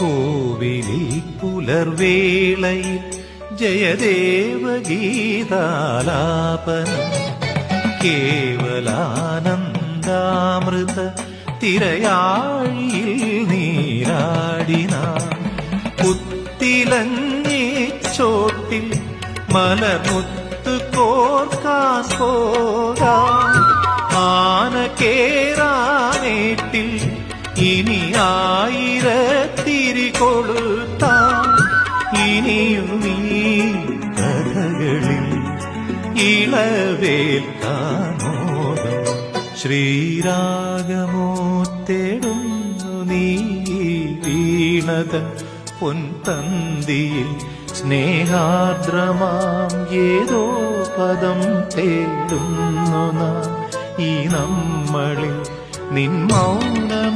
കോവിലിൽ പുലർവേളയിൽ ജയദേവ ഗീതാലാപനം കേവലാനന്ദാമൃത തിരയാഴിയിൽ നീരാടിന. പുത്തിലങ്ങി ചോട്ടിൽ മലമുത്ത് കോർക്കാൻ പോകാം ആന കേറാനേട്ടിൽ ഇനി ആയിരത്തിരി കൊളുത്താം ഇനിയും ഈ കഥകളിൽ ശ്രീരാഗമോ തേടുന്നു നീ വീണതൻ പൊൻതന്തിയിൽ. സ്നേഹാർദ്രമാം ഏതോ പദം തേടുന്നു ഈ നമ്മളിൽ നിൻ മൗനമോ